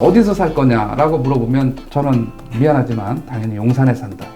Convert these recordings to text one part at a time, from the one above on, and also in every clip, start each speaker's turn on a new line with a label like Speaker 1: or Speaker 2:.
Speaker 1: 어디서 살 거냐라고 물어보면 저는 미안하지만 당연히 용산에 산다.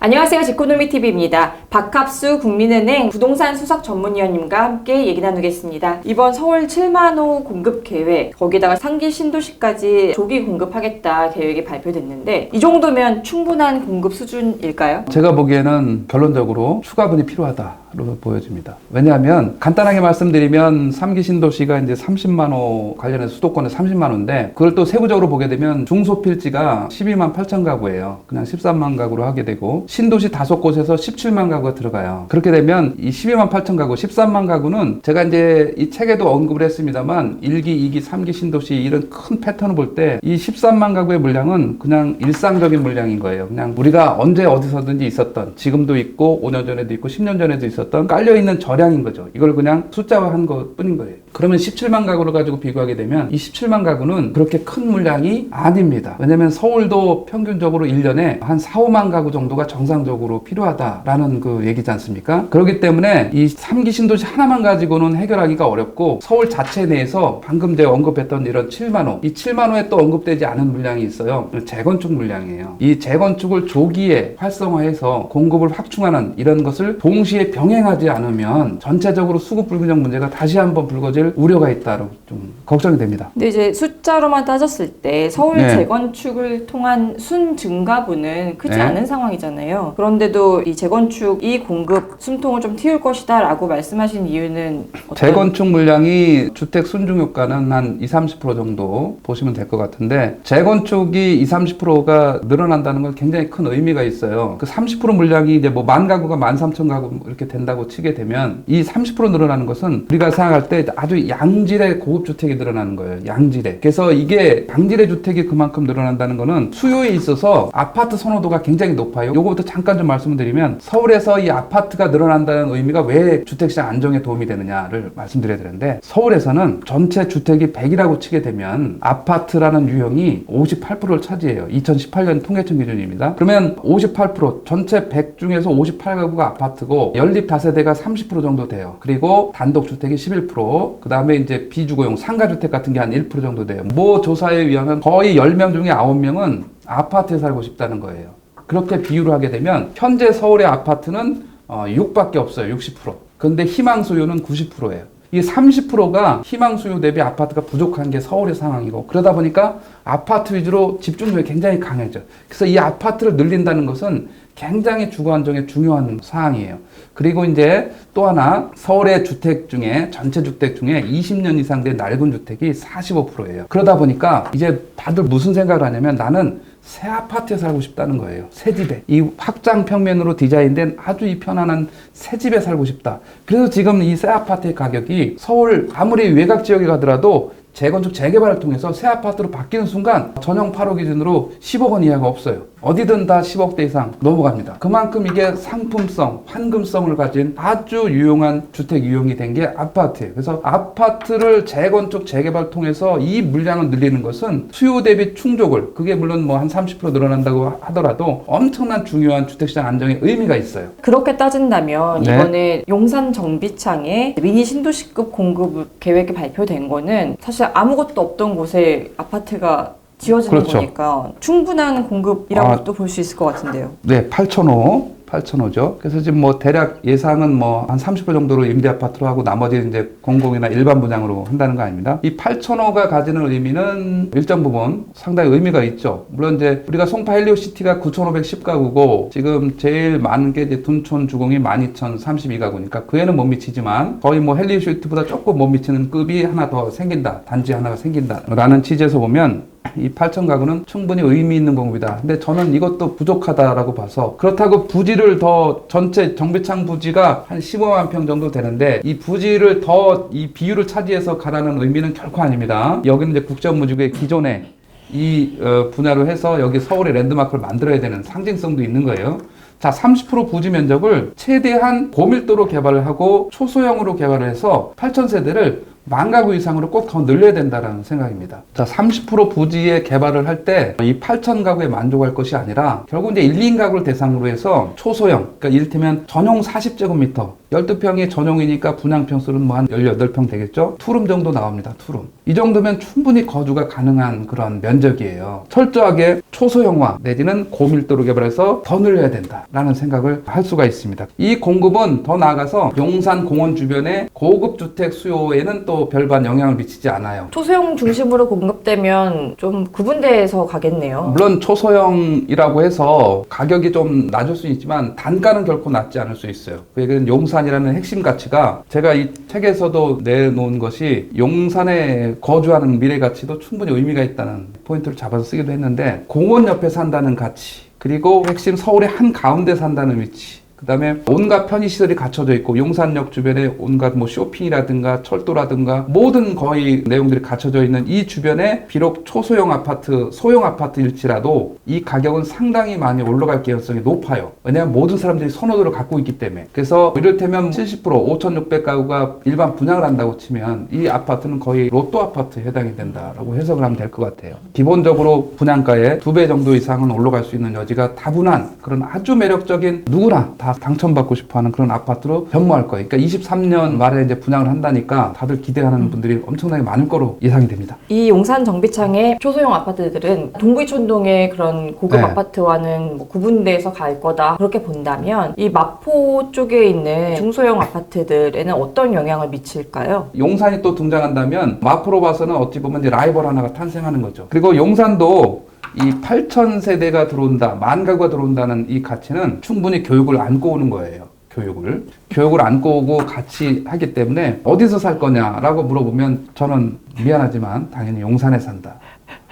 Speaker 2: 안녕하세요. 지코노미 TV입니다. 박합수 국민은행 부동산 수석 전문위원님과 함께 얘기 나누겠습니다. 이번 서울 7만호 공급 계획, 거기다가 상기 신도시까지 조기 공급하겠다 계획이 발표됐는데 이 정도면 충분한 공급 수준일까요?
Speaker 1: 제가 보기에는 결론적으로 추가 분이 필요하다 로 보여집니다. 왜냐하면 간단하게 말씀드리면 3기 신도시가 이제 30만 호 관련해서 수도권에 30만 호인데 그걸 또 세부적으로 보게 되면 중소필지가 12만 8천 가구예요. 그냥 13만 가구로 하게 되고 신도시 다섯 곳에서 17만 가구가 들어가요. 그렇게 되면 이 12만 8천 가구, 13만 가구는 제가 이제 이 책에도 언급을 했습니다만 1기, 2기, 3기 신도시 이런 큰 패턴을 볼 때 이 13만 가구의 물량은 그냥 일상적인 물량인 거예요. 그냥 우리가 언제 어디서든지 있었던 지금도 있고 5년 전에도 있고 10년 전에도 있었던 깔려 있는 저량인 거죠. 이걸 그냥 숫자화한 것 뿐인 거예요. 그러면 17만 가구를 가지고 비교하게 되면 이 17만 가구는 그렇게 큰 물량이 아닙니다. 왜냐면 서울도 평균적으로 1년에 한 4, 5만 가구 정도가 정상적으로 필요하다라는 그 얘기지 않습니까? 그렇기 때문에 이 3기 신도시 하나만 가지고는 해결하기가 어렵고 서울 자체 내에서 방금 제가 언급했던 이런 7만 호, 이 7만 호에 또 언급되지 않은 물량이 있어요. 재건축 물량이에요. 이 재건축을 조기에 활성화해서 공급을 확충하는 이런 것을 동시에 병행하지 않으면 전체적으로 수급 불균형 문제가 다시 한번 불거질 우려가 있다로 좀 걱정이 됩니다.
Speaker 2: 근데 이제 숫자로만 따졌을 때 서울
Speaker 1: 네.
Speaker 2: 재건축을 통한 순 증가분은 크지
Speaker 1: 네.
Speaker 2: 않은 상황이잖아요. 그런데도 이 재건축 이 공급 숨통을 좀 틔울 것이다라고 말씀하신 이유는 어떤
Speaker 1: 재건축 물량이 주택 순증 효과는 한 20, 30% 정도 보시면 될 것 같은데 재건축이 20, 30%가 늘어난다는 건 굉장히 큰 의미가 있어요. 그 30% 물량이 이제 뭐 만 가구가 만 삼천 가구 이렇게 된다고 치게 되면 이 30% 늘어나는 것은 우리가 생각할 때 아주 양질의 고급 주택이 늘어나는 거예요. 양질의. 그래서 이게 양질의 주택이 그만큼 늘어난다는 거는 수요에 있어서 아파트 선호도가 굉장히 높아요. 요거부터 잠깐 좀 말씀을 드리면 서울에서 이 아파트가 늘어난다는 의미가 왜 주택시장 안정에 도움이 되느냐를 말씀드려야 되는데 서울에서는 전체 주택이 100이라고 치게 되면 아파트라는 유형이 58%를 차지해요. 2018년 통계청 기준입니다. 그러면 58% 전체 100 중에서 58가구가 아파트고 연립 다세대가 30% 정도 돼요. 그리고 단독 주택이 11%, 그 다음에 이제 비주거용 상가주택 같은 게 한 1% 정도 돼요. 모 조사에 의하면 거의 10명 중에 9명은 아파트에 살고 싶다는 거예요. 그렇게 비유를 하게 되면 현재 서울의 아파트는 어, 6밖에 없어요. 60%. 근데 희망 수요는 90%예요. 이 30%가 희망 수요 대비 아파트가 부족한 게 서울의 상황이고 그러다 보니까 아파트 위주로 집중력이 굉장히 강해져. 그래서 이 아파트를 늘린다는 것은 굉장히 주거 안정에 중요한 사항이에요. 그리고 이제 또 하나 서울의 주택 중에 전체 주택 중에 20년 이상 된 낡은 주택이 45%예요. 그러다 보니까 이제 다들 무슨 생각을 하냐면 나는 새 아파트에 살고 싶다는 거예요. 새 집에. 이 확장 평면으로 디자인된 아주 이 편안한 새 집에 살고 싶다. 그래서 지금 이 새 아파트의 가격이 서울 아무리 외곽 지역에 가더라도 재건축 재개발을 통해서 새 아파트로 바뀌는 순간 전용 8호 기준으로 10억 원 이하가 없어요. 어디든 다 10억대 이상 넘어갑니다. 그만큼 이게 상품성, 환금성을 가진 아주 유용한 주택 유형이 된 게 아파트예요. 그래서 아파트를 재건축 재개발 통해서 이 물량을 늘리는 것은 수요 대비 충족을 그게 물론 뭐 한 30% 늘어난다고 하더라도 엄청난 중요한 주택시장 안정에 의미가 있어요.
Speaker 2: 그렇게 따진다면
Speaker 1: 네.
Speaker 2: 이번에 용산 정비창에 미니 신도시급 공급 계획이 발표된 거는 사실 아무것도 없던 곳에 아파트가 지어지는
Speaker 1: 그렇죠.
Speaker 2: 거니까 충분한 공급이라고
Speaker 1: 아.
Speaker 2: 또볼 수 있을 것 같은데요.
Speaker 1: 네, 8,000호. 8,000호죠. 그래서 지금 뭐 대략 예상은 뭐 한 30% 정도로 임대 아파트로 하고 나머지는 이제 공공이나 일반 분양으로 한다는 거 아닙니다. 이 8,000호가 가지는 의미는 일정 부분 상당히 의미가 있죠. 물론 이제 우리가 송파 헬리오 시티가 9,510가구고 지금 제일 많은 게 이제 둔촌 주공이 12,032가구니까 그에는 못 미치지만 거의 뭐 헬리오 시티보다 조금 못 미치는 급이 하나 더 생긴다. 단지 하나가 생긴다라는 취지에서 보면 이 8천 가구는 충분히 의미 있는 공급이다. 근데 저는 이것도 부족하다라고 봐서 그렇다고 부지를 더 전체 정비창 부지가 한 15만 평 정도 되는데 이 부지를 더 이 비율을 차지해서 가라는 의미는 결코 아닙니다. 여기는 이제 국정무지구의 기존에 이 어, 분야로 해서 여기 서울의 랜드마크를 만들어야 되는 상징성도 있는 거예요. 자, 30% 부지 면적을 최대한 고밀도로 개발을 하고 초소형으로 개발을 해서 8천 세대를 만 가구 이상으로 꼭 더 늘려야 된다는 생각입니다. 자, 30% 부지의 개발을 할 때 이 8천 가구에 만족할 것이 아니라 결국 이제 1, 2인 가구를 대상으로 해서 초소형, 그러니까 이를테면 전용 40제곱미터, 12평이 전용이니까 분양 평 수는 뭐 한 18평 되겠죠? 투룸 정도 나옵니다. 투룸. 이 정도면 충분히 거주가 가능한 그런 면적이에요. 철저하게 초소형화 내지는 고밀도로 개발해서 더 늘려야 된다라는 생각을 할 수가 있습니다. 이 공급은 더 나아가서 용산 공원 주변의 고급 주택 수요에는 또 별반 영향을 미치지 않아요.
Speaker 2: 초소형 중심으로 공급되면 좀 구분돼서 가겠네요.
Speaker 1: 물론 초소형이라고 해서 가격이 좀 낮을 수 있지만 단가는 결코 낮지 않을 수 있어요. 그 얘기는 용산이라는 핵심 가치가 제가 이 책에서도 내놓은 것이 용산에 거주하는 미래 가치도 충분히 의미가 있다는 포인트를 잡아서 쓰기도 했는데 공원 옆에 산다는 가치 그리고 핵심 서울의 한 가운데 산다는 위치 그 다음에 온갖 편의 시설이 갖춰져 있고 용산역 주변에 온갖 뭐 쇼핑이라든가 철도라든가 모든 거의 내용들이 갖춰져 있는 이 주변에 비록 초소형 아파트, 소형 아파트일지라도 이 가격은 상당히 많이 올라갈 가능성이 높아요. 왜냐하면 모든 사람들이 선호도를 갖고 있기 때문에. 그래서 이를테면 70% 5,600 가구가 일반 분양을 한다고 치면 이 아파트는 거의 로또 아파트에 해당이 된다라고 해석을 하면 될 것 같아요. 기본적으로 분양가의 두 배 정도 이상은 올라갈 수 있는 여지가 다분한 그런 아주 매력적인 누구나 다 당첨받고 싶어하는 그런 아파트로 변모할 거예요. 그러니까 23년 말에 이제 분양을 한다니까 다들 기대하는 분들이 엄청나게 많을 거로 예상이 됩니다.
Speaker 2: 이 용산 정비창의 초소형 아파트들은 동부이촌동의 그런 고급
Speaker 1: 네.
Speaker 2: 아파트와는 뭐 구분돼서 갈 거다 그렇게 본다면 이 마포 쪽에 있는 중소형 아파트들에는 어떤 영향을 미칠까요?
Speaker 1: 용산이 또 등장한다면 마포로 봐서는 어찌 보면 이제 라이벌 하나가 탄생하는 거죠. 그리고 용산도 이 8천 세대가 들어온다, 만 가구가 들어온다는 이 가치는 충분히 교육을 안고 오는 거예요. 교육을 교육을 안고 오고 같이 하기 때문에 어디서 살 거냐라고 물어보면 저는 미안하지만 당연히 용산에 산다.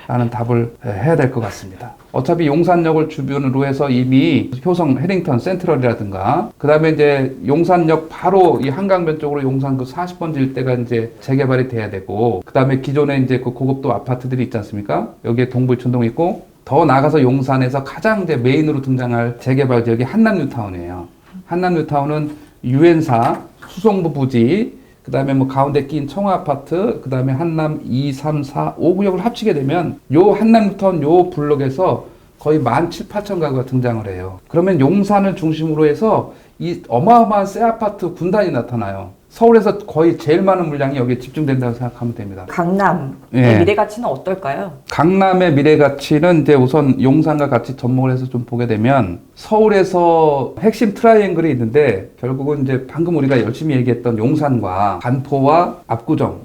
Speaker 1: 라는 답을 해야 될 것 같습니다. 어차피 용산역을 주변으로 해서 이미 효성 해링턴 센트럴이라든가 그 다음에 이제 용산역 바로 이 한강변 쪽으로 용산 그 40번지 일대가 이제 재개발이 돼야 되고 그 다음에 기존에 이제 그 고급도 아파트들이 있지 않습니까? 여기에 동부이촌동 있고 더 나가서 용산에서 가장 이제 메인으로 등장할 재개발 지역이 한남뉴타운이에요. 한남뉴타운은 유엔사 수송부 부지 그 다음에 뭐 가운데 낀 청아 아파트, 그 다음에 한남 2, 3, 4, 5구역을 합치게 되면 요 한남부터 요 블록에서 거의 만 7, 8천 가구가 등장을 해요. 그러면 용산을 중심으로 해서 이 어마어마한 새 아파트 군단이 나타나요. 서울에서 거의 제일 많은 물량이 여기에 집중된다고 생각하면 됩니다.
Speaker 2: 강남의
Speaker 1: 예.
Speaker 2: 미래 가치는 어떨까요?
Speaker 1: 강남의 미래 가치는 이제 우선 용산과 같이 접목을 해서 좀 보게 되면 서울에서 핵심 트라이앵글이 있는데 결국은 이제 방금 우리가 열심히 얘기했던 용산과 반포와 압구정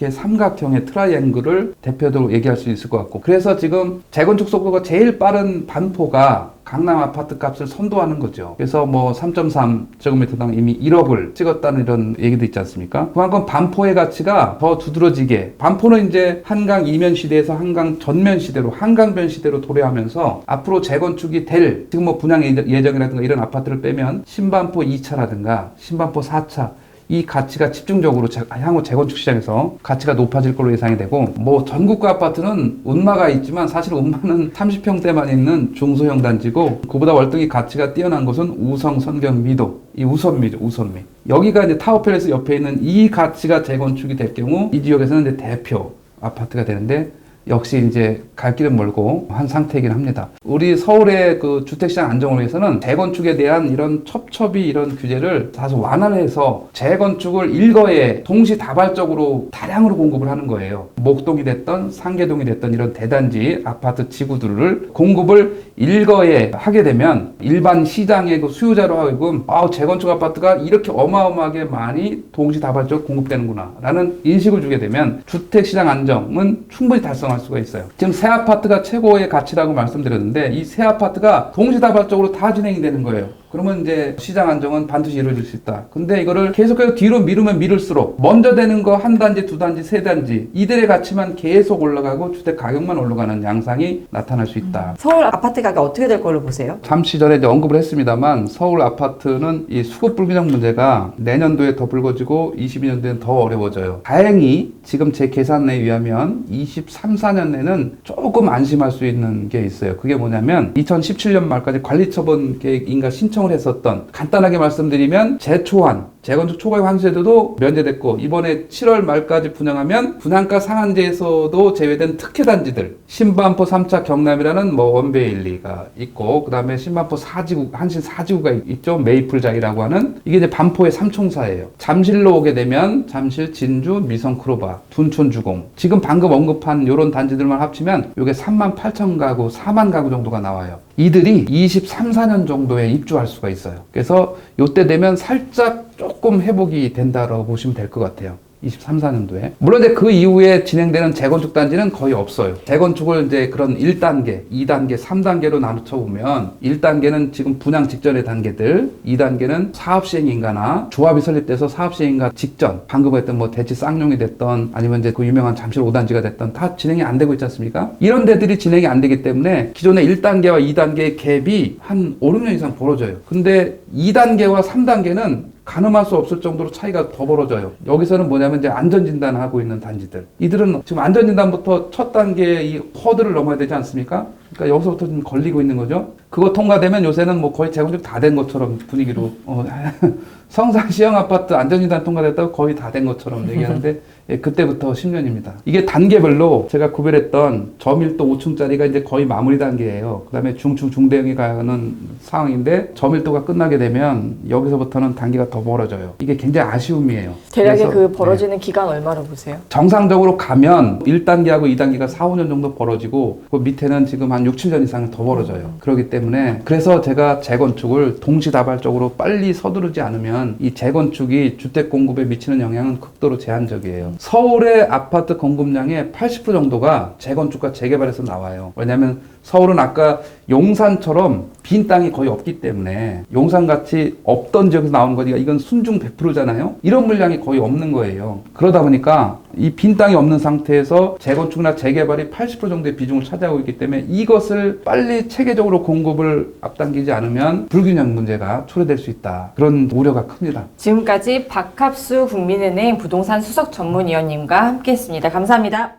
Speaker 1: 이렇게 삼각형의 트라이앵글을 대표적으로 얘기할 수 있을 것 같고 그래서 지금 재건축 속도가 제일 빠른 반포가 강남 아파트 값을 선도하는 거죠. 그래서 뭐 3.3 제곱미터당 이미 1억을 찍었다는 이런 얘기도 있지 않습니까? 그만큼 반포의 가치가 더 두드러지게 반포는 이제 한강 이면 시대에서 한강 전면 시대로 한강변 시대로 도래하면서 앞으로 재건축이 될 지금 뭐 분양 예정- 예정이라든가 이런 아파트를 빼면 신반포 2차라든가 신반포 4차 이 가치가 집중적으로 재- 향후 재건축 시장에서 가치가 높아질 걸로 예상이 되고 뭐 전국가 아파트는 운마가 있지만 사실 운마는 30평대만 있는 중소형 단지고 그보다 월등히 가치가 뛰어난 곳은 우성 선경 미도 이 우선미죠 우선미. 여기가 이제 타워팰리스 옆에 있는 이 가치가 재건축이 될 경우 이 지역에서는 이제 대표 아파트가 되는데 역시 이제 갈 길은 멀고 한 상태이긴 합니다. 우리 서울의 그 주택시장 안정을 위해서는 재건축에 대한 이런 첩첩이 이런 규제를 다소 완화를 해서 재건축을 일거에 동시다발적으로 다량으로 공급을 하는 거예요. 목동이 됐던 상계동이 됐던 이런 대단지 아파트 지구들을 공급을 일거에 하게 되면 일반 시장의 그 수요자로 하여금 아 재건축 아파트가 이렇게 어마어마하게 많이 동시다발적으로 공급되는구나 라는 인식을 주게 되면 주택시장 안정은 충분히 달성할 수가 있어요. 지금 새 아파트가 최고의 가치라고 말씀드렸는데 이 새 아파트가 동시다발적으로 다 진행이 되는 거예요. 그러면 이제 시장 안정은 반드시 이루어질 수 있다. 근데 이거를 계속해서 뒤로 미루면 미룰수록 먼저 되는 거 한 단지, 두 단지, 세 단지 이들의 가치만 계속 올라가고 주택 가격만 올라가는 양상이 나타날 수 있다.
Speaker 2: 서울 아파트 가격 어떻게 될 걸로 보세요?
Speaker 1: 잠시 전에 이제 언급을 했습니다만 서울 아파트는 이 수급 불균형 문제가 내년도에 더 불거지고 22년도에는 더 어려워져요. 다행히 지금 제 계산에 의하면 23, 4년에는 조금 안심할 수 있는 게 있어요. 그게 뭐냐면 2017년 말까지 관리처분 계획 인가 신청 을 했었던 간단하게 말씀드리면 재초안 재건축 초과의 환수제도도 면제됐고 이번에 7월 말까지 분양하면 분양가 상한제에서도 제외된 특혜 단지들 신반포 3차 경남이라는 뭐 원베일리가 있고 그다음에 신반포 4지구 한신 4지구가 있죠 메이플장이라고 하는 이게 이제 반포의 삼총사예요. 잠실로 오게 되면 잠실, 진주, 미성, 크로바, 둔촌 주공 지금 방금 언급한 이런 단지들만 합치면 이게 3만 8천 가구, 4만 가구 정도가 나와요. 이들이 23, 4년 정도에 입주할 수가 있어요. 그래서 이때 되면 살짝 조금 회복이 된다라고 보시면 될 것 같아요. 23, 4년도에. 물론 이제 그 이후에 진행되는 재건축 단지는 거의 없어요. 재건축을 이제 그런 1단계, 2단계, 3단계로 나누쳐 보면 1단계는 지금 분양 직전의 단계들, 2단계는 사업 시행 인가나 조합이 설립돼서 사업 시행 인가 직전, 방금 했던 뭐 대치 쌍용이 됐던 아니면 이제 그 유명한 잠실 5단지가 됐던 다 진행이 안 되고 있지 않습니까? 이런 데들이 진행이 안 되기 때문에 기존의 1단계와 2단계의 갭이 한 5, 6년 이상 벌어져요. 근데 2단계와 3단계는 가늠할 수 없을 정도로 차이가 더 벌어져요. 여기서는 뭐냐면 이제 안전진단을 하고 있는 단지들. 이들은 지금 안전진단부터 첫 단계 이 허들을 넘어야 되지 않습니까? 그러니까 여기서부터 좀 걸리고 있는 거죠. 그거 통과되면 요새는 뭐 거의 재건축 다 된 것처럼 분위기로 어, 성산 시형 아파트 안전진단 통과됐다고 거의 다 된 것처럼 얘기하는데 예, 그때부터 10년입니다. 이게 단계별로 제가 구별했던 저밀도 5층짜리가 이제 거의 마무리 단계예요. 그다음에 중층 중대형이 가는 상황인데 저밀도가 끝나게 되면 여기서부터는 단계가 더 벌어져요. 이게 굉장히 아쉬움이에요.
Speaker 2: 대략의
Speaker 1: 그 네.
Speaker 2: 벌어지는 기간 얼마로 보세요?
Speaker 1: 정상적으로 가면 1단계하고 2단계가 4, 5년 정도 벌어지고 그 밑에는 지금 한 6, 7년 이상 더 벌어져요. 그렇기 때문에 그래서 제가 재건축을 동시다발적으로 빨리 서두르지 않으면 이 재건축이 주택 공급에 미치는 영향은 극도로 제한적이에요. 서울의 아파트 공급량의 80% 정도가 재건축과 재개발에서 나와요. 왜냐하면 서울은 아까 용산처럼 빈 땅이 거의 없기 때문에 용산같이 없던 지역에서 나오는 거니까 이건 순중 100%잖아요. 이런 물량이 거의 없는 거예요. 그러다 보니까 이 빈 땅이 없는 상태에서 재건축이나 재개발이 80% 정도의 비중을 차지하고 있기 때문에 이것을 빨리 체계적으로 공급을 앞당기지 않으면 불균형 문제가 초래될 수 있다. 그런 우려가 큽니다.
Speaker 2: 지금까지 박합수 국민은행 부동산 수석 전문위원님과 함께했습니다. 감사합니다.